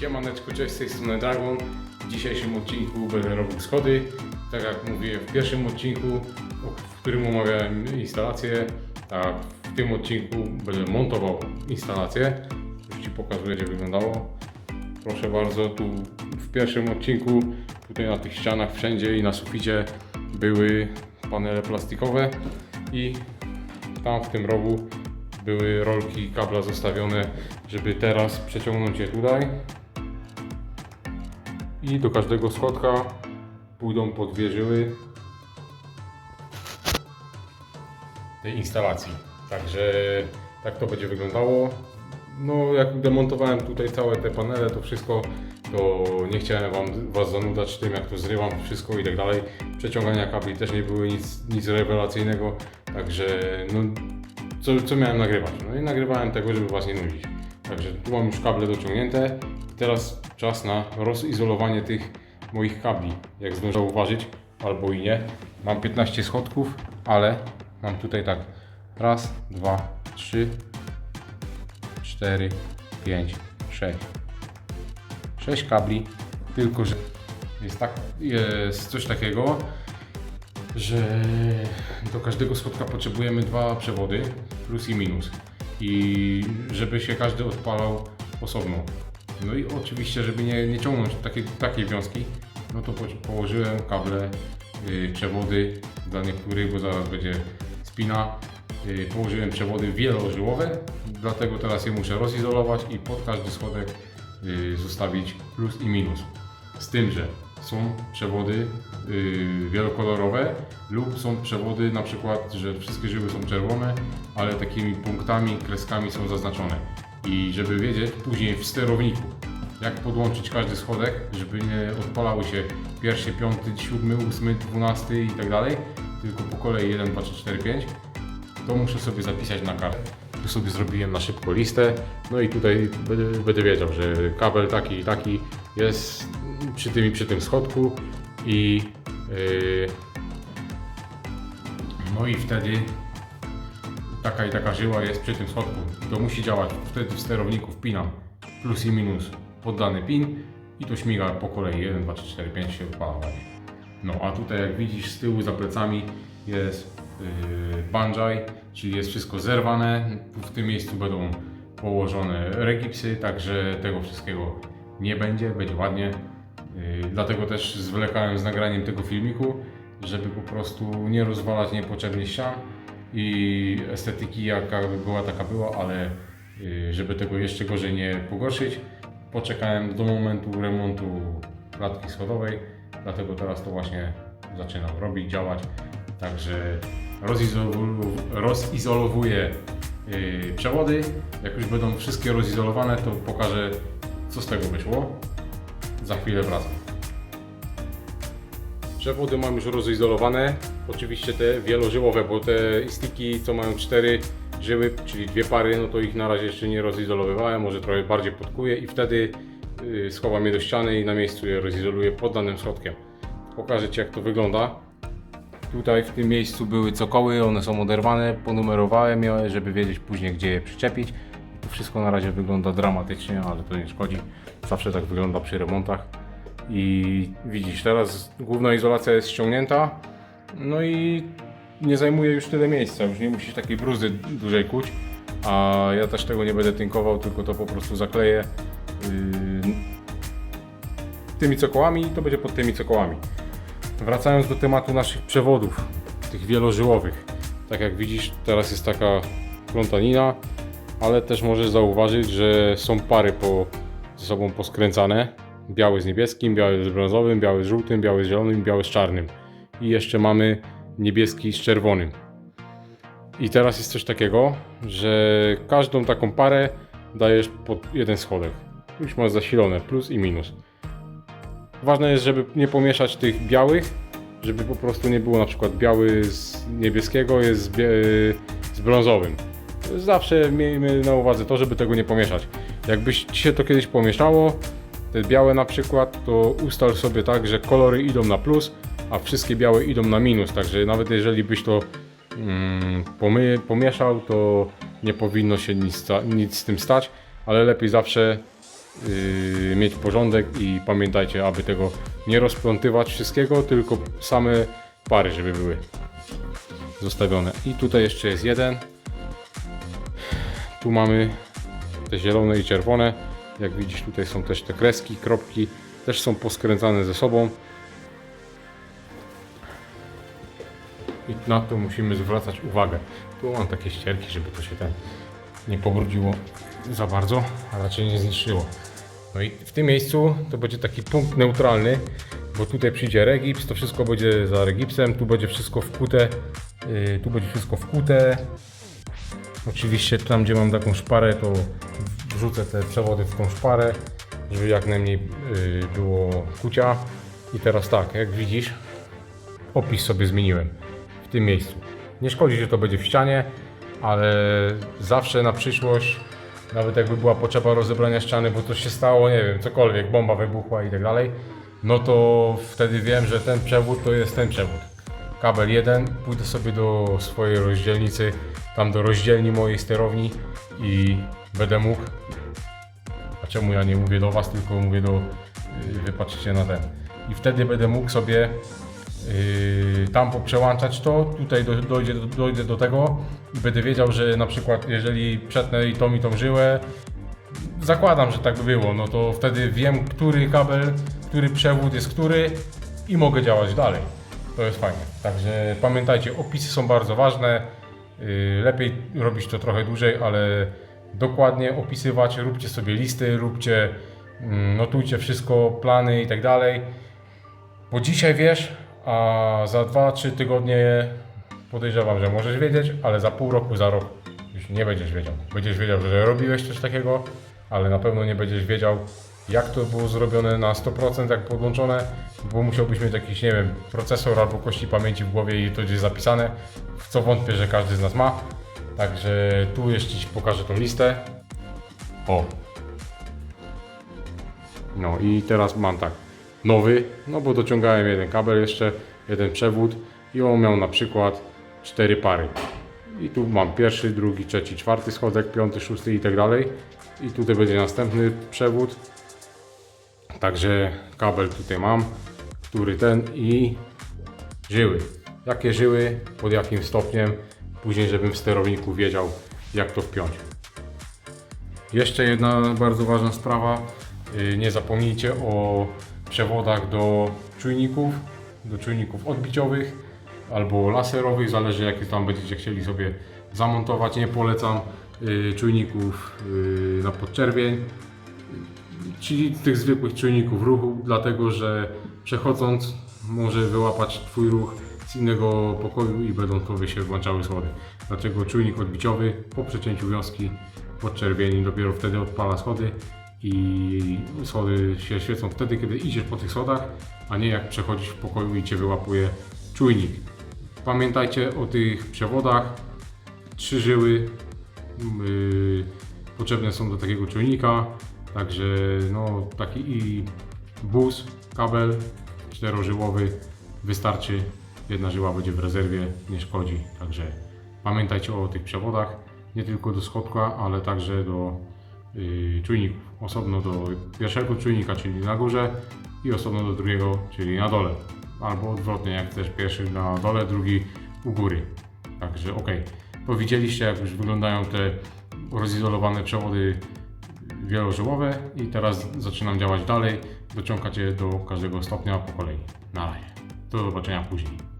Siemaneczko, cześć, z tej strony Dragon. W dzisiejszym odcinku będę robił schody. Tak jak mówiłem w pierwszym odcinku, w którym omawiałem instalację, tak w tym odcinku będę montował instalację. Już Ci pokazuję, jak wyglądało. Proszę bardzo, tu w pierwszym odcinku, tutaj na tych ścianach wszędzie i na suficie były panele plastikowe i tam w tym rogu były rolki kabla zostawione, żeby teraz przeciągnąć je tutaj. I do każdego schodka pójdą po dwie żyły tej instalacji. Także tak to będzie wyglądało. No, jak demontowałem tutaj całe te panele, to wszystko, to nie chciałem wam, Was zanudzać tym, jak to zrywam, wszystko i tak dalej. Przeciągania kabli też nie były nic, nic rewelacyjnego, także no, co, co miałem nagrywać? No i nagrywałem tego, żeby Was nie nudzić. Także tu mam już kable dociągnięte. Teraz czas na rozizolowanie tych moich kabli. Jak zdążę zauważyć, albo i nie. Mam 15 schodków, ale mam tutaj tak raz, dwa, trzy, 4, 5, 6. 6 kabli, tylko że jest, tak, jest coś takiego, że do każdego schodka potrzebujemy dwa przewody, plus i minus. I żeby się każdy odpalał osobno. No i oczywiście, żeby nie, nie ciągnąć takiej, takiej wiązki, no to po, położyłem kable, y, przewody dla niektórych, bo zaraz będzie spina. Y, położyłem przewody wielożyłowe, dlatego teraz je muszę rozizolować i pod każdy schodek y, zostawić plus i minus. Z tym, że są przewody y, wielokolorowe lub są przewody na przykład, że wszystkie żyły są czerwone, ale takimi punktami, kreskami są zaznaczone. I żeby wiedzieć później w sterowniku, jak podłączyć każdy schodek, żeby nie odpalały się pierwszy, piąty, siódmy, ósmy, dwunasty i tak dalej, tylko po kolei 1, 2, 3, 4, 5, to muszę sobie zapisać na kartę. Tu sobie zrobiłem na szybko listę, no i tutaj będę, wiedział, że kabel taki i taki jest przy tym i przy tym schodku i yy, no i wtedy taka i taka żyła jest przy tym schodku. To musi działać. Wtedy w sterowniku wpinam plus i minus poddany pin i to śmiga po kolei 1, 2, 3, 4, 5 się odpala ładnie. No a tutaj jak widzisz z tyłu za plecami jest yy, czyli jest wszystko zerwane. W tym miejscu będą położone regipsy, także tego wszystkiego nie będzie, będzie ładnie. Yy, dlatego też zwlekałem z nagraniem tego filmiku, żeby po prostu nie rozwalać niepotrzebnie ścian i estetyki jaka była taka była, ale yy, żeby tego jeszcze gorzej nie pogorszyć, poczekałem do momentu remontu klatki schodowej, dlatego teraz to właśnie zaczynam robić, działać. Także rozizolowuję yy, przewody. Jak już będą wszystkie rozizolowane, to pokażę co z tego wyszło. Za chwilę wracam. Przewody mam już rozizolowane. Oczywiście te wielożyłowe, bo te stiki, co mają cztery żyły, czyli dwie pary, no to ich na razie jeszcze nie rozizolowywałem. Może trochę bardziej podkuję i wtedy yy, schowam je do ściany i na miejscu je rozizoluję pod danym schodkiem. Pokażę Ci jak to wygląda. Tutaj w tym miejscu były cokoły, one są oderwane, ponumerowałem je, żeby wiedzieć później gdzie je przyczepić. To wszystko na razie wygląda dramatycznie, ale to nie szkodzi. Zawsze tak wygląda przy remontach. I widzisz, teraz główna izolacja jest ściągnięta, no i nie zajmuje już tyle miejsca, już nie musisz takiej bruzy dłużej kuć. A ja też tego nie będę tynkował, tylko to po prostu zakleję yy, tymi cokołami i to będzie pod tymi cokołami. Wracając do tematu naszych przewodów, tych wielożyłowych. Tak jak widzisz, teraz jest taka plątanina, ale też możesz zauważyć, że są pary po, ze sobą poskręcane. Biały z niebieskim, biały z brązowym, biały z żółtym, biały z zielonym, biały z czarnym. I jeszcze mamy niebieski z czerwonym. I teraz jest coś takiego, że każdą taką parę dajesz pod jeden schodek. Już masz zasilone plus i minus. Ważne jest, żeby nie pomieszać tych białych, żeby po prostu nie było na przykład biały z niebieskiego jest z, z brązowym. Zawsze miejmy na uwadze to, żeby tego nie pomieszać. Jakbyś ci się to kiedyś pomieszało, te białe na przykład, to ustal sobie tak, że kolory idą na plus, a wszystkie białe idą na minus. Także nawet jeżeli byś to mm, pomieszał, to nie powinno się nic, nic z tym stać, ale lepiej zawsze yy, mieć porządek i pamiętajcie, aby tego nie rozplątywać wszystkiego, tylko same pary, żeby były zostawione. I tutaj jeszcze jest jeden. Tu mamy te zielone i czerwone. Jak widzisz, tutaj są też te kreski, kropki, też są poskręcane ze sobą. I na to musimy zwracać uwagę. Tu mam takie ścierki, żeby to się ten nie pobrudziło za bardzo, a raczej nie zniszczyło. No i w tym miejscu to będzie taki punkt neutralny, bo tutaj przyjdzie regips, to wszystko będzie za regipsem, tu będzie wszystko wkute, yy, tu będzie wszystko wkute. Oczywiście tam, gdzie mam taką szparę, to wrzucę te przewody w tą szparę, żeby jak najmniej yy, było kucia. I teraz tak, jak widzisz, opis sobie zmieniłem w tym miejscu. Nie szkodzi, że to będzie w ścianie, ale zawsze na przyszłość, nawet jakby była potrzeba rozebrania ściany, bo to się stało, nie wiem, cokolwiek, bomba wybuchła i tak dalej, no to wtedy wiem, że ten przewód to jest ten przewód. Kabel jeden, pójdę sobie do swojej rozdzielnicy, tam do rozdzielni mojej sterowni i będę mógł a czemu ja nie mówię do Was, tylko mówię do, yy, wypatrzcie na ten. I wtedy będę mógł sobie tam poprzełączać to, tutaj do, dojdzie, dojdę do tego i będę wiedział, że na przykład jeżeli przetnę i tą i tą żyłę, zakładam, że tak by było, no to wtedy wiem, który kabel, który przewód jest który i mogę działać dalej. To jest fajne. Także pamiętajcie, opisy są bardzo ważne. Yy, Lepiej robić to trochę dłużej, ale dokładnie opisywać. Róbcie sobie listy, róbcie, mm, notujcie wszystko, plany i tak dalej. Bo dzisiaj wiesz, a za 2-3 tygodnie podejrzewam, że możesz wiedzieć, ale za pół roku, za rok już nie będziesz wiedział. Będziesz wiedział, że robiłeś coś takiego, ale na pewno nie będziesz wiedział, jak to było zrobione na 100%, jak podłączone, bo musiałbyś mieć jakiś, nie wiem, procesor albo kości pamięci w głowie i to gdzieś zapisane, w co wątpię, że każdy z nas ma. Także tu jeszcze Ci pokażę tą listę. O. No i teraz mam tak, nowy, no bo dociągałem jeden kabel jeszcze, jeden przewód i on miał na przykład cztery pary. I tu mam pierwszy, drugi, trzeci, czwarty schodek, piąty, szósty i tak dalej. I tutaj będzie następny przewód. Także kabel tutaj mam, który ten i żyły. Jakie żyły, pod jakim stopniem, później żebym w sterowniku wiedział jak to wpiąć. Jeszcze jedna bardzo ważna sprawa. Yy, Nie zapomnijcie o przewodach do czujników, do czujników odbiciowych albo laserowych, zależy jakie tam będziecie chcieli sobie zamontować. Nie polecam yy, czujników yy, na podczerwień, czyli tych zwykłych czujników ruchu, dlatego że przechodząc może wyłapać Twój ruch z innego pokoju i będą Tobie się włączały schody. Dlatego czujnik odbiciowy po przecięciu wiązki podczerwieni dopiero wtedy odpala schody i schody się świecą wtedy, kiedy idziesz po tych schodach, a nie jak przechodzisz w pokoju i Cię wyłapuje czujnik. Pamiętajcie o tych przewodach. Trzy żyły yy, potrzebne są do takiego czujnika. Także no, taki i bus, kabel czterożyłowy wystarczy. Jedna żyła będzie w rezerwie, nie szkodzi. Także pamiętajcie o tych przewodach, nie tylko do schodka, ale także do czujników. Osobno do pierwszego czujnika, czyli na górze i osobno do drugiego, czyli na dole. Albo odwrotnie, jak też pierwszy na dole, drugi u góry. Także ok. To widzieliście, jak już wyglądają te rozizolowane przewody wielożyłowe i teraz zaczynam działać dalej, dociągać je do każdego stopnia po kolei. Na razie. Do zobaczenia później.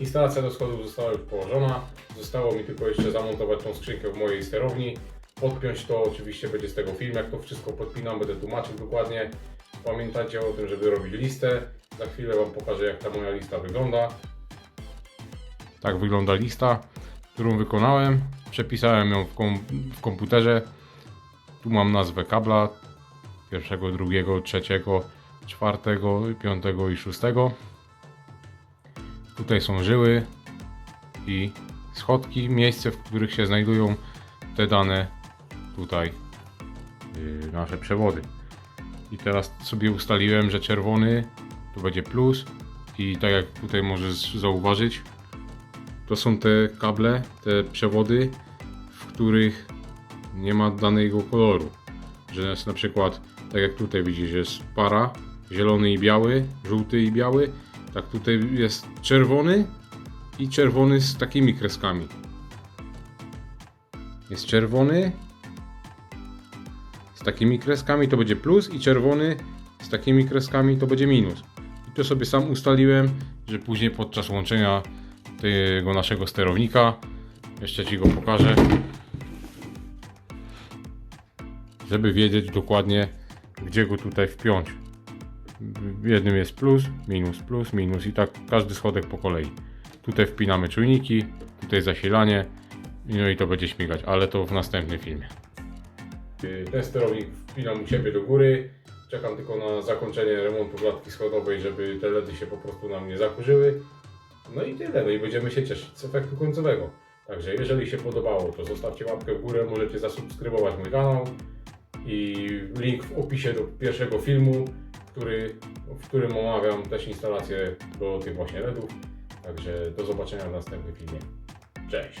Instalacja do schodów została już położona. Zostało mi tylko jeszcze zamontować tą skrzynkę w mojej sterowni. Podpiąć to oczywiście będzie z tego film, jak to wszystko podpinam, będę tłumaczył dokładnie. Pamiętajcie o tym, żeby robić listę. Za chwilę Wam pokażę, jak ta moja lista wygląda. Tak wygląda lista, którą wykonałem. Przepisałem ją w, kom w komputerze. Tu mam nazwę kabla pierwszego, drugiego, trzeciego, czwartego, piątego i szóstego. Tutaj są żyły i schodki, miejsce, w których się znajdują te dane tutaj yy, nasze przewody. I teraz sobie ustaliłem, że czerwony to będzie plus i tak jak tutaj możesz zauważyć, to są te kable, te przewody, w których nie ma danego koloru. Że jest na przykład, tak jak tutaj widzisz, jest para, zielony i biały, żółty i biały. Tak tutaj jest czerwony i czerwony z takimi kreskami. Jest czerwony z takimi kreskami to będzie plus i czerwony z takimi kreskami to będzie minus. I to sobie sam ustaliłem, że później podczas łączenia tego naszego sterownika jeszcze Ci go pokażę żeby wiedzieć dokładnie gdzie go tutaj wpiąć. W jednym jest plus, minus, plus, minus i tak każdy schodek po kolei. Tutaj wpinamy czujniki, tutaj zasilanie no i to będzie śmigać, ale to w następnym filmie. Ten sterownik wpinam u siebie do góry. Czekam tylko na zakończenie remontu klatki schodowej, żeby te LEDy się po prostu nam nie zakurzyły. No i tyle, no i będziemy się cieszyć z efektu końcowego. Także jeżeli się podobało, to zostawcie łapkę w górę, możecie zasubskrybować mój kanał i link w opisie do pierwszego filmu, który, w którym omawiam też instalację do tych właśnie LEDów. Także do zobaczenia w następnym filmie. Cześć!